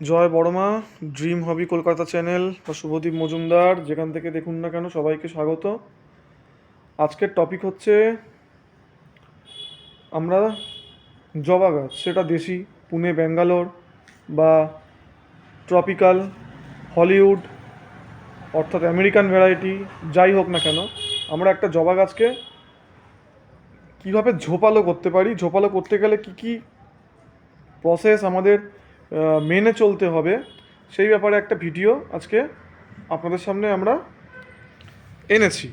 জয় Boroma dream হবি Kolkata channel বা শুভদীপ মজুমদার, যেখান থেকে দেখুন না কেন সবাইকে স্বাগত। আজকের টপিক হচ্ছে আমরা জবা গাছ, সেটা দেশি, পুনে, ব্যাঙ্গালোর বা ট্রপিক্যাল হলিউড অর্থাৎ আমেরিকান ভ্যারাইটি যাই হোক না কেন, আমরা একটা জবা গাছকে কীভাবে ঝোপালো করতে পারি, ঝোপালো করতে গেলে কী কী প্রসেস আমাদের মেনে চলতে হবে। সেই ব্যাপারে একটা ভিডিও আজকে আপনাদের সামনে আমরা এনেছি।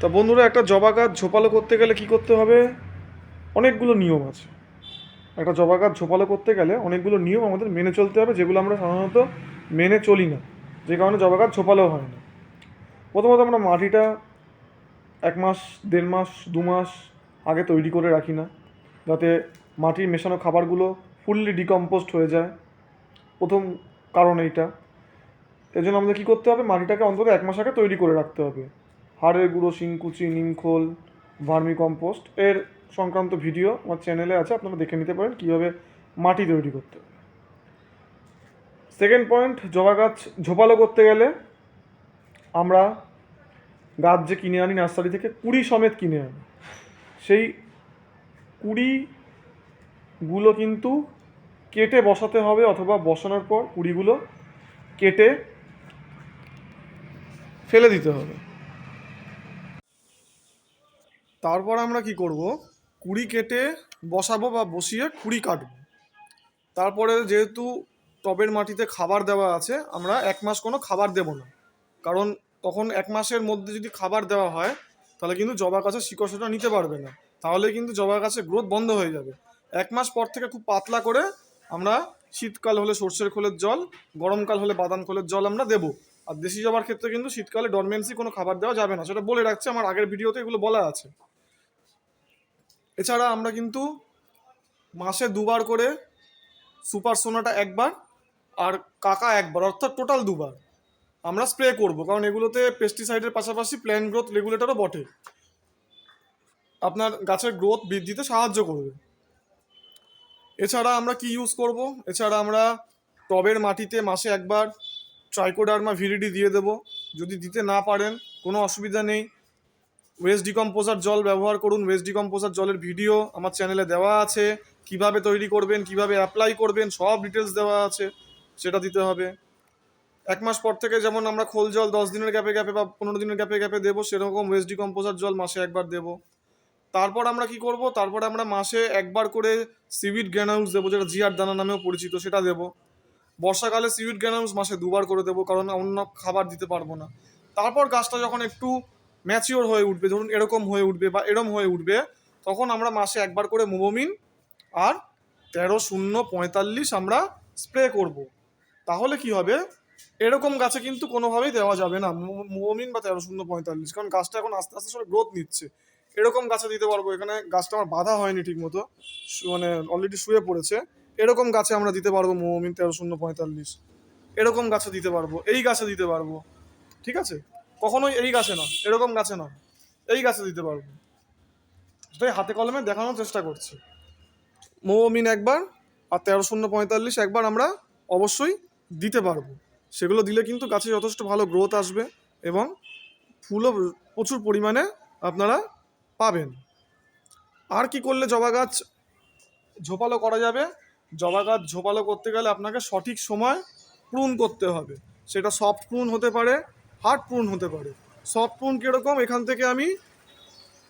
তা বন্ধুরা, একটা জবা গাছ ঝোপালো করতে গেলে কি করতে হবে? অনেকগুলো নিয়ম আছে। একটা জবা গাছ ঝোপালো করতে গেলে অনেকগুলো নিয়ম আমাদের মেনে চলতে হবে, যেগুলো আমরা সাধারণত মেনে চলি না। যে কারণে জবা গাছ ঝোপালো হয় না। প্রথমত আমরা মাটিটা এক মাস, দেড় মাস, দু মাস আগে তৈরি করে রাখি না। যাতে মাটির মেশানো খাবারগুলো ফুললি ডিকম্পোস্ট হয়ে যায়। প্রথম কারণ এইটা। এর জন্য আমাদের কী করতে হবে? মাটিটাকে অন্তত এক মাস আগে তৈরি করে রাখতে হবে। হাড়ের গুঁড়ো, শিংকুচি, নিমখোল ভার্মি কম্পোস্ট এর সংক্রান্ত ভিডিও আমার চ্যানেলে আছে, আপনারা দেখে নিতে পারেন কীভাবে মাটি তৈরি করতে সেকেন্ড পয়েন্ট, জবা গাছ ঝোপালো করতে গেলে আমরা গাছ যে কিনে আনি নার্সারি থেকে কুড়ি সমেত কিনে আনি। সেই কুড়িগুলো কিন্তু কেটে বসাতে হবে অথবা বসানোর পর কুড়িগুলো কেটে ফেলে দিতে হবে। তারপর আমরা কি করব? কুড়ি কেটে বসাবো বা বসিয়ে কুড়ি কাটবো। তারপরে যেহেতু টবের মাটিতে খাবার দেওয়া আছে, আমরা এক মাস কোনো খাবার দেব না। কারণ তখন এক মাসের মধ্যে যদি খাবার দেওয়া হয়, তাহলে কিন্তু জবা গাছের শিকড়টা নিতে পারবে না। তাহলে কিন্তু জবা গাছের গ্রোথ বন্ধ হয়ে যাবে। এক মাস পর থেকে খুব পাতলা করে আমরা শীতকাল হলে সর্ষের খোলের জল, গরমকাল হলে বাদাম খোলের জল আমরা দেবো। আর দেশি জবার ক্ষেত্রে কিন্তু শীতকালে ডরমেন্সি কোনো খাবার দেওয়া যাবে না। সেটা বলে রাখছে, আমার আগের ভিডিওতে এগুলো বলা আছে। এছাড়া আমরা কিন্তু মাসে দুবার করে সুপার সোনাটা একবার আর কাকা একবার, অর্থাৎ টোটাল দুবার আমরা স্প্রে করব, কারণ এগুলোতে পেস্টিসাইডের পাশাপাশি প্ল্যান্ট গ্রোথ রেগুলেটরও বটে। আপনার গাছের গ্রোথ বৃদ্ধিতে সাহায্য করবে। এছাড়া আমরা কি ইউজ করব? এছাড়া আমরা টবের মাটিতে মাসে একবার ট্রাইকোডার্মা ভিরিডি দিয়ে দেব। যদি দিতে না পারেন, কোনো অসুবিধা নেই। ওয়েস্ট ডিকম্পোজার জল ব্যবহার করুন। ওয়েস্ট ডিকম্পোজার জলের ভিডিও আমার চ্যানেলে দেওয়া আছে। কীভাবে তৈরি করবেন, কীভাবে অ্যাপ্লাই করবেন, সব ডিটেলস দেওয়া আছে। সেটা দিতে হবে। এক মাস পর থেকে যেমন আমরা খোল জল দশ দিনের গ্যাপে গ্যাপে বা পনেরো দিনের গ্যাপে গ্যাপে দেবো, সেরকম ওয়েস্ট ডিকম্পোজার জল মাসে একবার দেবো। তারপর আমরা কি করব? তারপর আমরা মাসে একবার করে সিভিড গ্র্যানাউলস দেবো, যেটা জিয়ার দানা নামেও পরিচিত, সেটা দেবো। বর্ষাকালে সিভিড গ্র্যানাউলস মাসে দুবার করে দেবো, কারণ অন্য খাবার দিতে পারব না। তারপর গাছটা যখন একটু ম্যাচিওর হয়ে উঠবে, ধরুন এরকম হয়ে উঠবে বা এরম হয়ে উঠবে, তখন আমরা মাসে একবার করে মোমোমিন আর তেরো শূন্য পঁয়তাল্লিশ আমরা স্প্রে করব। তাহলে কি হবে? এরকম গাছে কিন্তু কোনোভাবেই দেওয়া যাবে না, মো- মোমিন বা তেরো শূন্য পঁয়তাল্লিশ, কারণ গাছটা এখন আস্তে আস্তে সব গ্রোথ নিচ্ছে। এরকম গাছে দিতে পারব। এখানে গাছটা আমার বাধা হয়নি ঠিক মতো মানে অলরেডি শুয়ে পড়েছে। এরকম গাছে আমরা দিতে পারব মোমিন তেরো শূন্য পঁয়তাল্লিশ। এরকম গাছে দিতে পারব, এই গাছে দিতে পারব। ঠিক আছে? কখনোই এই গাছে না এরকম গাছে না এই গাছে দিতে পারব। সেটাই হাতে কলমে দেখানোর চেষ্টা করছি। মোমিন একবার আর তেরো শূন্য পঁয়তাল্লিশ একবার আমরা অবশ্যই দিতে পারব। সেগুলো দিলে কিন্তু গাছে যথেষ্ট ভালো গ্রোথ আসবে এবং ফুলও প্রচুর পরিমাণে আপনারা পাবেন। আর কি করলে জবা গাছ ঝোপালো করা যাবে? জবা গাছ ঝোপালো করতে গেলে আপনাকে সঠিক সময় প্রুন করতে হবে। সেটা সফট প্রুন হতে পারে হার্ড প্রুন হতে পারে। সফট প্রুন কীরকম? এখান থেকে আমি,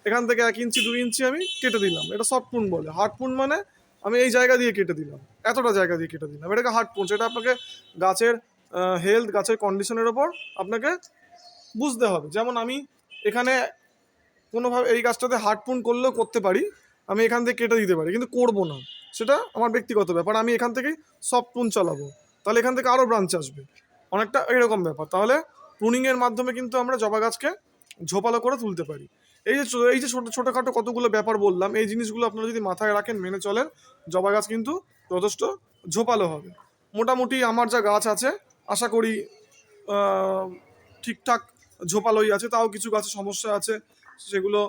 এখান থেকে এক ইঞ্চি, দুই ইঞ্চি আমি কেটে দিলাম। এটা সফট প্রুন বলে। হার্ড প্রুন মানে আমি এই জায়গা দিয়ে কেটে দিলাম। এতটা জায়গা দিয়ে কেটে দিলাম। এটাকে হার্ড প্রুন সেটা আপনাকে গাছের হেলথ গাছের কন্ডিশনের ওপর আপনাকে বুঝতে হবে। যেমন আমি এখানে কোনোভাবে এই গাছটাতে হার্ড প্রুন করলেও করতে পারি, আমি এখান থেকে কেটে দিতে পারি, কিন্তু করব না। সেটা আমার ব্যক্তিগত ব্যাপার, আমি এখান থেকেই সফট প্রুন চালাবো। তাহলে এখান থেকে আরও ব্রাঞ্চ আসবে। অনেকটা এরকম ব্যাপার। তাহলে প্রুনিংয়ের মাধ্যমে কিন্তু আমরা জবা গাছকে ঝোপালো করে তুলতে পারি। এই যে এই যে ছোটো, ছোটোখাটো কতগুলো ব্যাপার বললাম, এই জিনিসগুলো আপনারা যদি মাথায় রাখেন, মেনে চলেন, জবা গাছ কিন্তু যথেষ্ট ঝোপালো হবে। মোটামুটি আমার যা গাছ আছে, আশা করি ঠিকঠাক ঝোপালোই আছে, তাও কিছু গাছে সমস্যা আছে সেগুলো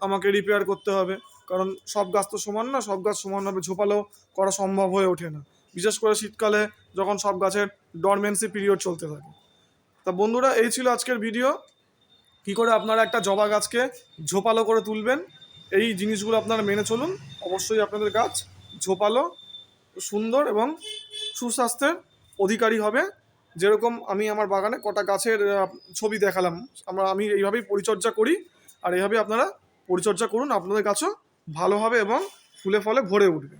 আমাকে রিপেয়ার করতে হবে। কারণ সব গাছ তো সমান না, সব গাছ সমানভাবে ঝোপালো করা সম্ভব হয়ে ওঠে না। বিশেষ করে শীতকালে যখন সব গাছের ডরমেন্সি পিরিয়ড চলতে থাকে। তা বন্ধুরা, এই ছিল আজকের ভিডিও কি করে আপনারা একটা জবা গাছকে ঝোপালো করে তুলবেন, এই জিনিসগুলো আপনারা মেনে চলুন। অবশ্যই আপনাদের গাছ ঝোপালো, সুন্দর এবং সুস্বাস্থ্যের অধিকারী হবে। যেরকম আমি আমার বাগানে কটা গাছের ছবি দেখালাম। আমরা, আমি এইভাবেই পরিচর্যা করি। আর এভাবে আপনারা পরিচর্যা করুন আপনাদের গাছও ভালোভাবে এবং ফুলে ফলে ভরে উঠবে।